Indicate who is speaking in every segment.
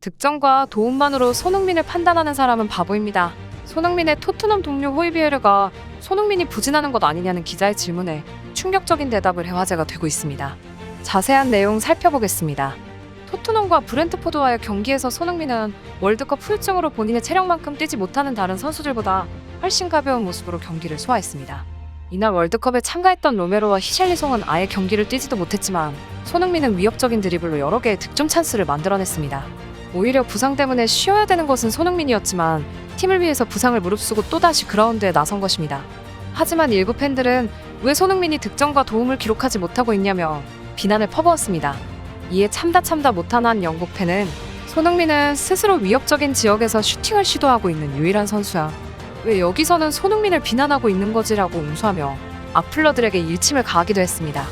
Speaker 1: 득점과 도움만으로 손흥민을 판단하는 사람은 바보입니다. 손흥민의 토트넘 동료 호이비에르가 손흥민이 부진하는 것 아니냐는 기자의 질문에 충격적인 대답을 해 화제가 되고 있습니다. 자세한 내용 살펴보겠습니다. 토트넘과 브렌트포드와의 경기에서 손흥민은 월드컵 후유증으로 본인의 체력만큼 뛰지 못하는 다른 선수들보다 훨씬 가벼운 모습으로 경기를 소화했습니다. 이날 월드컵에 참가했던 로메로와 히샬리송은 아예 경기를 뛰지도 못했지만 손흥민은 위협적인 드리블로 여러 개의 득점 찬스를 만들어냈습니다. 오히려 부상 때문에 쉬어야 되는 것은 손흥민이었지만 팀을 위해서 부상을 무릅쓰고 또다시 그라운드에 나선 것입니다. 하지만 일부 팬들은 왜 손흥민이 득점과 도움을 기록하지 못하고 있냐며 비난을 퍼부었습니다. 이에 참다 참다 못한 한 영국 팬은 손흥민은 스스로 위협적인 지역에서 슈팅을 시도하고 있는 유일한 선수야. 왜 여기서는 손흥민을 비난하고 있는 거지라고 응수하며 악플러들에게 일침을 가하기도 했습니다.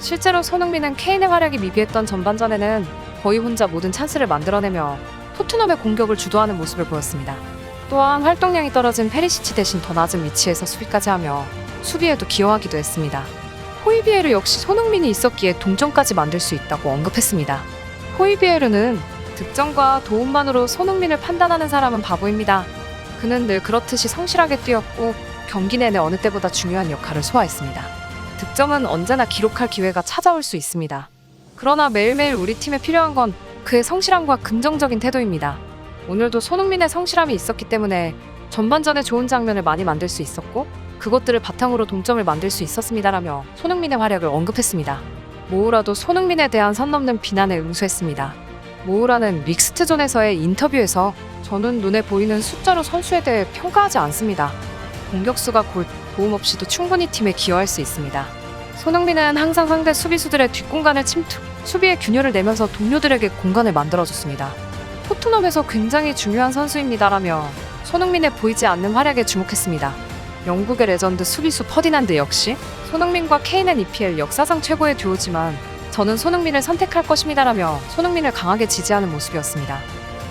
Speaker 1: 실제로 손흥민은 케인의 활약이 미비했던 전반전에는 거의 혼자 모든 찬스를 만들어내며 토트넘의 공격을 주도하는 모습을 보였습니다. 또한 활동량이 떨어진 페리시치 대신 더 낮은 위치에서 수비까지 하며 수비에도 기여하기도 했습니다. 호이비에르 역시 손흥민이 있었기에 동점까지 만들 수 있다고 언급했습니다. 호이비에르는 득점과 도움만으로 손흥민을 판단하는 사람은 바보입니다. 그는 늘 그렇듯이 성실하게 뛰었고 경기 내내 어느 때보다 중요한 역할을 소화했습니다. 득점은 언제나 기록할 기회가 찾아올 수 있습니다. 그러나 매일매일 우리 팀에 필요한 건 그의 성실함과 긍정적인 태도입니다. 오늘도 손흥민의 성실함이 있었기 때문에 전반전에 좋은 장면을 많이 만들 수 있었고 그것들을 바탕으로 동점을 만들 수 있었습니다라며 손흥민의 활약을 언급했습니다. 모우라도 손흥민에 대한 선 넘는 비난에 응수했습니다. 모우라는 믹스트존에서의 인터뷰에서 저는 눈에 보이는 숫자로 선수에 대해 평가하지 않습니다. 공격수가 골 도움 없이도 충분히 팀에 기여할 수 있습니다. 손흥민은 항상 상대 수비수들의 뒷공간을 침투, 수비의 균열을 내면서 동료들에게 공간을 만들어줬습니다. 토트넘에서 굉장히 중요한 선수입니다라며 손흥민의 보이지 않는 활약에 주목했습니다. 영국의 레전드 수비수 퍼디난드 역시 손흥민과 케인은 EPL 역사상 최고의 듀오지만 저는 손흥민을 선택할 것입니다라며 손흥민을 강하게 지지하는 모습이었습니다.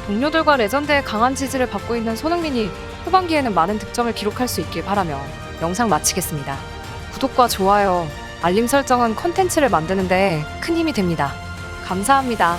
Speaker 1: 동료들과 레전드의 강한 지지를 받고 있는 손흥민이 후반기에는 많은 득점을 기록할 수 있길 바라며 영상 마치겠습니다. 구독과 좋아요, 알림 설정은 콘텐츠를 만드는데 큰 힘이 됩니다. 감사합니다.